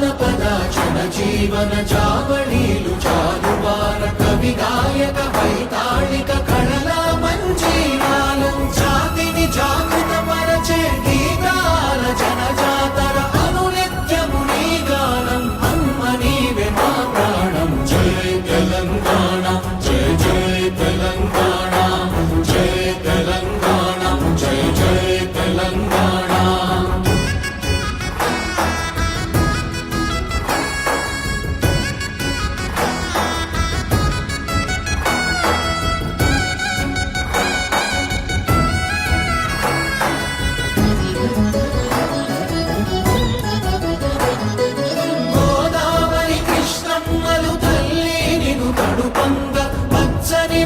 జానపదాచన జీవన చావళీలు చారువార కవి గాయక వైతాళిక కళల మంజీవాలు జాతిని జాగృత మరచే గీతాల జనజాతర అనునిత్యము నీ గానం. అమ్మ నీవే మా ప్రాణం. జయ తెలంగాణ.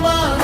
만